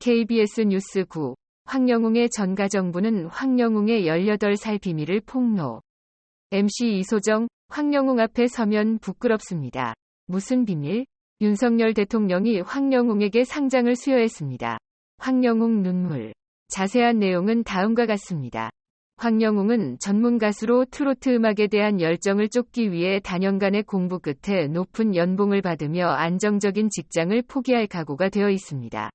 KBS 뉴스 9 황영웅의 전가정부는 황영웅의 18살 비밀을 폭로. MC 이소정, 황영웅 앞에 서면 부끄럽습니다. 무슨 비밀? 윤석열 대통령이 황영웅에게 상장을 수여했습니다. 황영웅 눈물. 자세한 내용은 다음과 같습니다. 황영웅은 전문 가수로 트로트 음악에 대한 열정을 쫓기 위해 단연간의 공부 끝에 높은 연봉을 받으며 안정적인 직장을 포기할 각오가 되어 있습니다.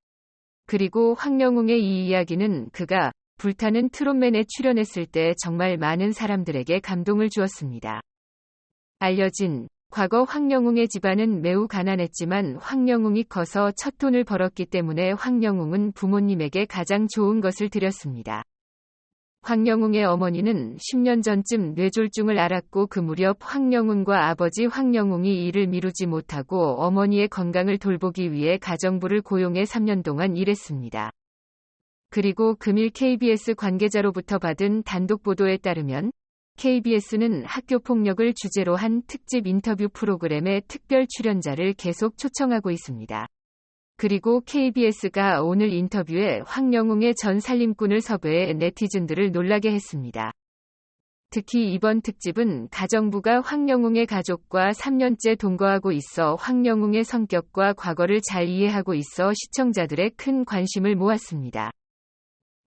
그리고 황영웅의 이 이야기는 그가 불타는 트롯맨에 출연했을 때 정말 많은 사람들에게 감동을 주었습니다. 알려진 과거 황영웅의 집안은 매우 가난했지만 황영웅이 커서 첫 돈을 벌었기 때문에 황영웅은 부모님에게 가장 좋은 것을 드렸습니다. 황영웅의 어머니는 10년 전쯤 뇌졸중을 앓았고 그 무렵 황영웅과 아버지 황영웅이 일을 미루지 못하고 어머니의 건강을 돌보기 위해 가정부를 고용해 3년 동안 일했습니다. 그리고 금일 KBS 관계자로부터 받은 단독 보도에 따르면 KBS는 학교 폭력을 주제로 한 특집 인터뷰 프로그램의 특별 출연자를 계속 초청하고 있습니다. 그리고 KBS가 오늘 인터뷰에 황영웅의 전 살림꾼을 섭외해 네티즌들을 놀라게 했습니다. 특히 이번 특집은 가정부가 황영웅의 가족과 3년째 동거하고 있어 황영웅의 성격과 과거를 잘 이해하고 있어 시청자들의 큰 관심을 모았습니다.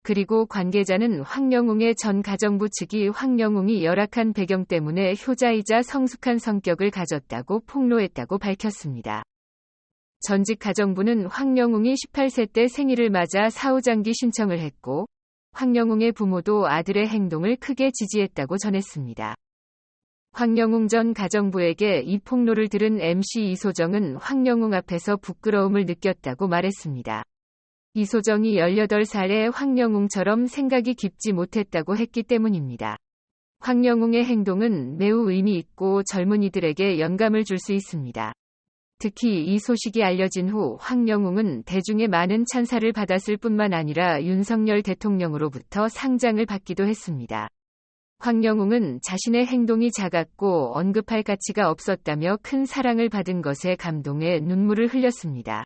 그리고 관계자는 황영웅의 전 가정부 측이 황영웅이 열악한 배경 때문에 효자이자 성숙한 성격을 가졌다고 폭로했다고 밝혔습니다. 전직 가정부는 황영웅이 18세 때 생일을 맞아 사후장기 신청을 했고, 황영웅의 부모도 아들의 행동을 크게 지지했다고 전했습니다. 황영웅 전 가정부에게 이 폭로를 들은 MC 이소정은 황영웅 앞에서 부끄러움을 느꼈다고 말했습니다. 이소정이 18살에 황영웅처럼 생각이 깊지 못했다고 했기 때문입니다. 황영웅의 행동은 매우 의미 있고 젊은이들에게 영감을 줄 수 있습니다. 특히 이 소식이 알려진 후 황영웅은 대중의 많은 찬사를 받았을 뿐만 아니라 윤석열 대통령으로부터 상장을 받기도 했습니다. 황영웅은 자신의 행동이 작았고 언급할 가치가 없었다며 큰 사랑을 받은 것에 감동해 눈물을 흘렸습니다.